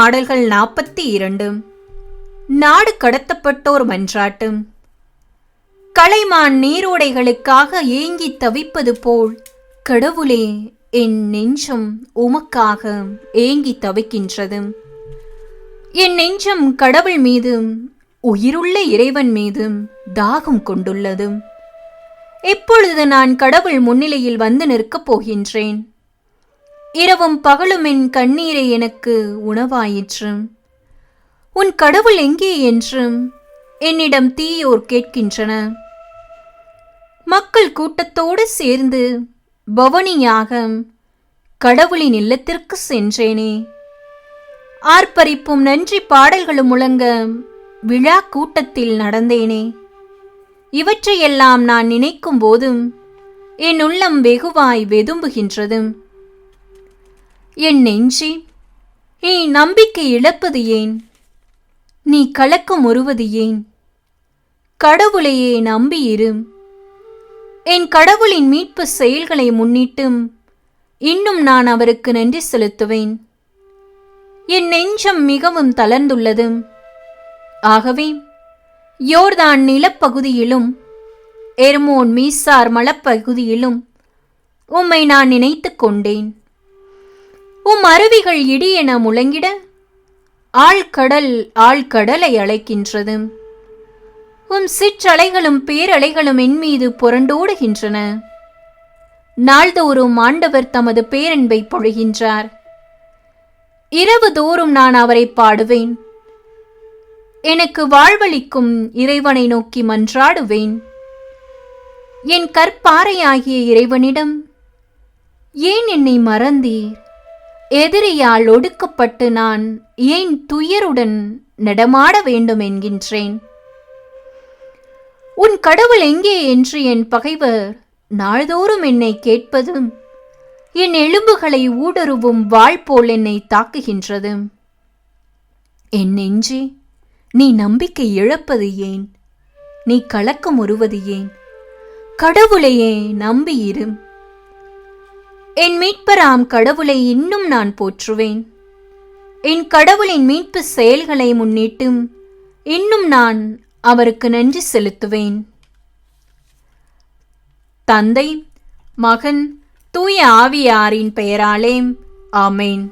பாடல்கள் நாற்பத்தி இரண்டு. நாடு கடத்தப்பட்டோர் மன்றாட்டு. கலைமான் நீரோடைகளுக்காக ஏங்கித் தவிப்பது போல் கடவுளே என் நெஞ்சம் உமக்காக ஏங்கித் தவிக்கின்றது. என் நெஞ்சம் கடவுள் மீது உயிருள்ள இறைவன் மீது தாகம் கொண்டுள்ளது. எப்பொழுது நான் கடவுள் முன்னிலையில் வந்து நிற்கப் போகின்றேன்? இரவும் பகலும் என் கண்ணீரை எனக்கு உணவாயிற்று. உன் கடவுள் எங்கே என்றும் என்னிடம் தீயோர் கேட்கின்றன. மக்கள் கூட்டத்தோடு சேர்ந்து பவனியாக கடவுளின் இல்லத்திற்கு சென்றேனே. ஆர்ப்பரிப்பும் நன்றி பாடல்களும் முழங்க விழா கூட்டத்தில் நடந்தேனே. இவற்றையெல்லாம் நான் நினைக்கும் போதும் என் உள்ளம் வெகுவாய் வெதும்புகின்றதும் என் நெஞ்சி நீ நம்பிக்கை இழப்பது ஏன்? நீ கலக்கம் உருவது ஏன்? கடவுளையே நம்பியிரு என் கடவுளின் மீட்பு செயல்களை முன்னிட்டும் இன்னும் நான் அவருக்கு நன்றி செலுத்துவேன். என் நெஞ்சம் மிகவும் தளர்ந்துள்ளது ஆகவே யோர்தான் நிலப்பகுதியிலும் எர்மோன் மீசார் மலப்பகுதியிலும் உம்மை நான் நினைத்து கொண்டேன். உம் அருவிகள் இடியென முழங்கிட ஆழ்கடல் ஆழ்கடலை அழைக்கின்றது. உம் சிற்றலைகளும் பேரலைகளும் என் மீது புரண்டோடுகின்றன. நாள்தோறும் ஆண்டவர் தமது பேரன்பை பொழிகின்றார். இரவு தோறும் நான் அவரை பாடுவேன். எனக்கு வாழ்வளிக்கும் இறைவனை நோக்கி மன்றாடுவேன். என் கற்பாறையாகிய இறைவனிடம் ஏன் என்னை மறந்தீர்? எதிரியால் ஒடுக்கப்பட்டு நான் ஏன் துயருடன் நடமாட வேண்டும் என்கின்றேன்? உன் கடவுள் எங்கே என்று என் பகைவர் நாள்தோறும் என்னை கேட்பதும் என் எலும்புகளை ஊடுருவும் வாழ் போல் என்னை தாக்குகின்றது. என் நெஞ்சி நீ நம்பிக்கை இழப்பது ஏன்? நீ கலக்கம் உருவது ஏன்? கடவுளையே நம்பியிரும். என் மீட்பராம் கடவுளை இன்னும் நான் போற்றுவேன். என் கடவுளின் மீட்பு செயல்களை முன்னிட்டும் இன்னும் நான் அவருக்கு நன்றி செலுத்துவேன். தந்தை மகன் தூய ஆவியாரின் பெயராலே ஆமேன்.